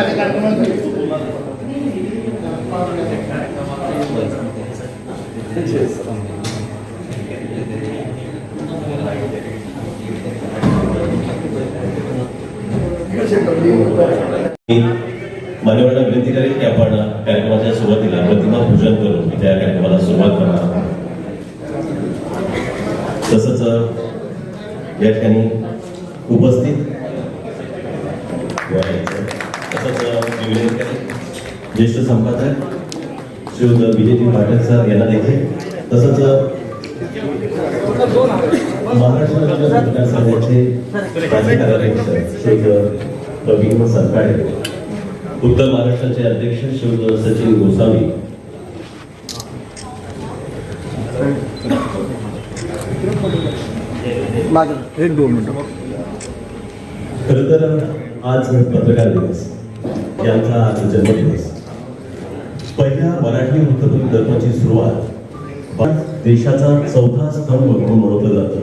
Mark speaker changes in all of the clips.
Speaker 1: मी मान्यवरांना विनंती करेन की आपण कार्यक्रमाच्या सुरुवातीला प्रतिमा पूजन करून त्या कार्यक्रमाला सुरुवात करणार तसंच या ठिकाणी उपस्थित तसंच ज्येष्ठ संपादक श्रीयुत विजयजी पाठक सर यांना देखील. तसंच महाराष्ट्र राज्य श्रीयुत सरकाळे उत्तर महाराष्ट्राचे अध्यक्ष श्रीयुत सचिन गोसावी.
Speaker 2: एक दोन मिनिटं.
Speaker 1: खरं तर आज पत्रकार दिवस. यांचा आज जन्मदिवस. पहिल्या मराठी वृत्तपत्र दर्पणची सुरुवात देशाचा चौथा स्तंभ म्हणून ओळखलं जातं.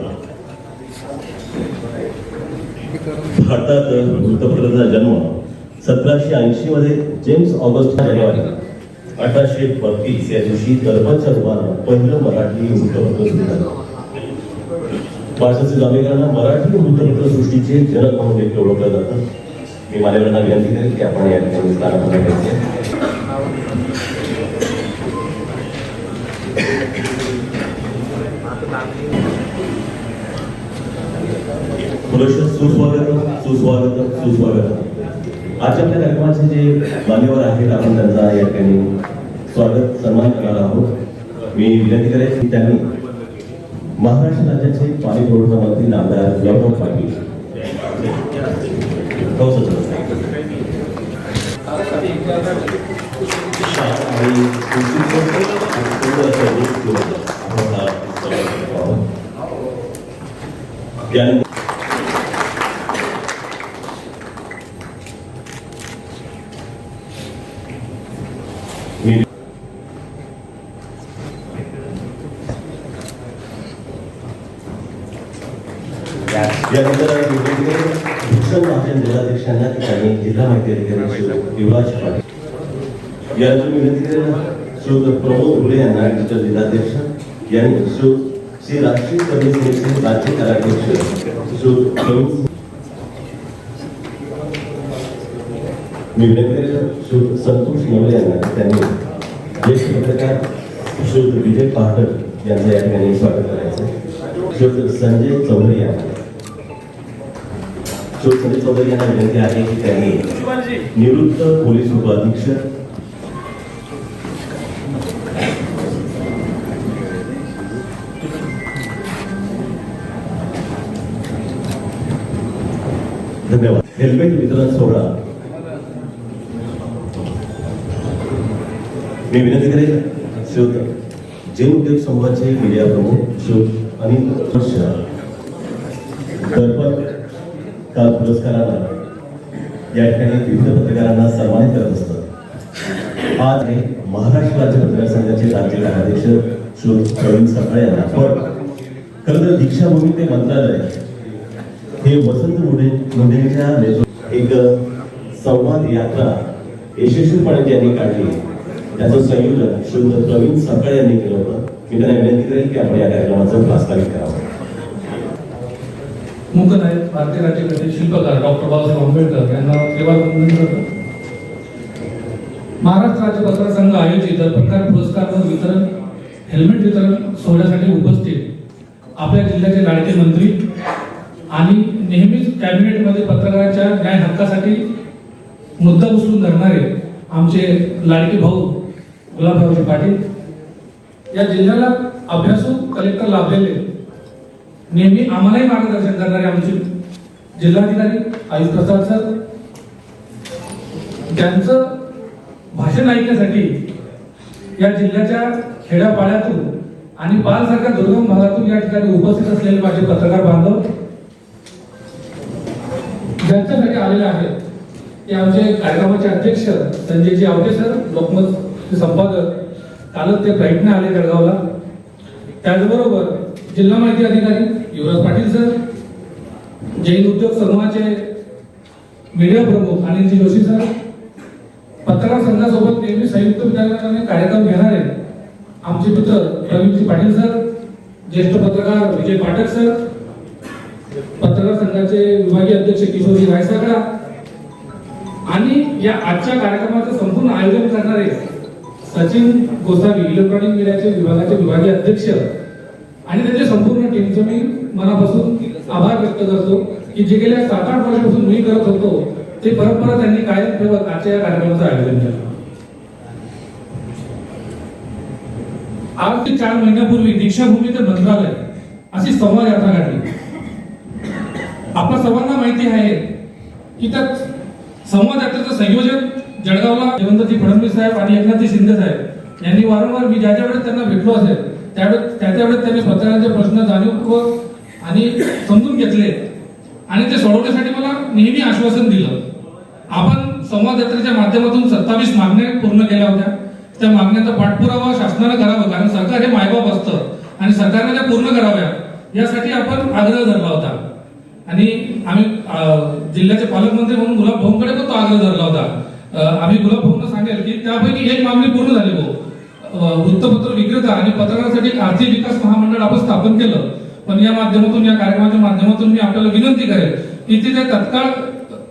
Speaker 1: भारतात वृत्तपत्राचा जन्म सतराशे ऐंशी मध्ये जेम्स ऑगस्ट जानेवारी अठराशे बत्तीस या दिवशी दर्पणच्या रूपानं पहिलं मराठी वृत्तपत्र सुरू झालं. भारताचे जावेकरांना मराठी वृत्तपत्र सृष्टीचे जनक म्हणून देखील ओळखलं जातं. मी मान्यवरांना विनंती करेल की आपण या ठिकाणी स्थानापन्न करायचे सुस्वागत सुस्वागत सुस्वागत. आजच्या आपल्या कार्यक्रमाचे जे मान्यवर आहेत आपण त्यांचा या ठिकाणी स्वागत सन्मान करणार आहोत. मी विनंती करेल की त्यांनी महाराष्ट्र राज्याचे पाणी पुरवठा मंत्री नामदार गुलाबराव पाटील हो सर शाळा आणि संस्कृतीचं सुंदर असं रूप घेऊन आपण हा उत्सव करतो आहोत. त्यानंतर मी यानंतर वेगवेगळे भूषण महाजन जिल्हाध्यक्षांना ठिकाणी जिल्हा माहिती अधिकारी युवराज पाटील. यानंतर विनंती करेन श्री प्रमोद घुले यांना डिजिटल जिल्हाध्यक्ष यांनी श्री श्री राष्ट्रीय सर्व्हिस समितीचे राज्य कार्याध्यक्ष श्री प्रमुख मी विनंती करेन श्री संतोष नवले यांना त्यांनी ज्येष्ठ पत्रकार श्री विजय पाठक यांचं या ठिकाणी स्वागत करायचं. श्री संजय चौधरी यांना श्री संजय चौधरी यांना विनंती आहे की त्यांनी निवृत्त पोलीस उपअधीक्षक धन्यवाद. हेल्मेट वितरण सोहळा. मी विनंती करेन श्रोत जैन उद्योग समूहाचे मीडिया प्रमुख शिव अनिल दर्पण काल पुरस्कारानं या ठिकाणी विविध पत्रकारांना सन्मानित करत असत आज हे महाराष्ट्र राज्य पत्रकार संघाचे राज्य कार्याध्यक्ष श्री प्रवीण सकाळे यांना पण खरं तर दीक्षाभूमी ते मंत्रालय हे वसंत मुंडे मुंडेंच्या नेतृत्व एक संवाद यात्रा यशस्वीपणे त्यांनी काढली. त्याचं संयोजन श्री प्रवीण सकाळ यांनी केलं होतं. मी त्यांना विनंती करेल की आपण या कार्यक्रमाचं प्रास्ताविक करावं.
Speaker 3: मुकत आहेत. भारतीय राज्यकर्ते शिल्पकार डॉक्टर बाबासाहेब आंबेडकर यांना सेवा करतो. महाराष्ट्र राज्य पत्रकार संघ आयोजित प्रकार पुरस्कार व वितरण हेल्मेट वितरण सोहळ्यासाठी उपस्थित आपल्या जिल्ह्याचे लाडके मंत्री आणि नेहमीच कॅबिनेटमध्ये पत्रकाराच्या न्याय हक्कासाठी मुद्दा उचलून धरणारे आमचे लाडके भाऊ गुलाबरावजी पाटील. या जिल्ह्याला अभ्यासू कलेक्टर लाभलेले नेहमी आम्हालाही मार्गदर्शन करणारे आमचे जिल्हाधिकारी आयुष प्रसाद सर त्यांचं भाषण ऐकण्यासाठी या जिल्ह्याच्या खेड्यापाड्यातून आणि बालसारख्या दुर्गम भागातून या ठिकाणी उपस्थित असलेले माझे पत्रकार बांधव ज्यांच्यासाठी आलेले आहेत ते आमचे कार्यक्रमाचे अध्यक्ष संजयजी आवटे सर लोकमत संपादक कालच ते फ्लाईटने आले जळगावला. त्याचबरोबर जिल्हा माहिती अधिकारी युवराज पाटील सर जैन उद्योग समूहाचे मीडिया प्रमुख अनिलजी जोशी सर पत्रकार संघासोबत नेहमी संयुक्त विद्यालयाने कार्यक्रम घेणारे आमचे मित्र प्रवीणजी पाटील सर ज्येष्ठ पत्रकार विजय पाठक सर पत्रकार संघाचे विभागीय अध्यक्ष किशोरजी रायसागडा आणि या आजच्या कार्यक्रमाचं संपूर्ण आयोजन करणारे सचिन गोसावी इलेक्ट्रॉनिक मीडियाचे विभागाचे विभागीय अध्यक्ष आणि त्यांच्या संपूर्ण टीमचं मी मनापासून आभार व्यक्त करतो की जे गेल्या सात आठ वर्षापासून मी करत होतो ते परंपरा त्यांनी कायम ठेवत आजच्या या कार्यक्रमाचं आयोजन केलं. आज ते चार महिन्यापूर्वी दीक्षाभूमी ते मंत्रालय अशी संवाद यात्रा काढली. आपल्या सर्वांना माहिती आहे की त्या संवाद यात्रेचं संयोजन जळगावला देवेंद्रजी फडणवीस साहेब आणि एकनाथजी शिंदे साहेब यांनी वारंवार मी ज्याच्या वेळेस त्यांना भेटलो असेल त्यावेळेस त्या त्यावेळेस त्यांनी पत्रकारांचे प्रश्न जाणीवपूर्वक आणि समजून घेतले. आणि ते सोडवण्यासाठी मला नेहमी आश्वासन दिलं. आपण संवाद यात्रेच्या माध्यमातून सत्तावीस मागण्या पूर्ण केल्या होत्या. त्या मागण्यांचा पाठपुरावा शासनानं करावा कारण सरकार हे मायबाप असतं. आणि सरकारने त्या पूर्ण कराव्या यासाठी आपण आग्रह धरला होता. आणि आम्ही जिल्ह्याचे पालकमंत्री म्हणून गुलाब भाऊंकडे पण तो आग्रह धरला होता. आम्ही गुलाब भाऊंना सांगेल की त्यापैकी एक मागणी पूर्ण झाली भाऊ. वृत्तपत्र विक्रेता आणि पत्रकारांसाठी आर्थिक विकास महामंडळ आपण स्थापन केलं. पण या माध्यमातून या कार्यक्रमाच्या माध्यमातून मी आपल्याला विनंती करेल की तिथे तत्काळ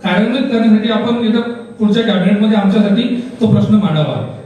Speaker 3: कार्यान्वित करण्यासाठी आपण येत्या पुढच्या कॅबिनेटमध्ये आमच्यासाठी तो प्रश्न मांडावा.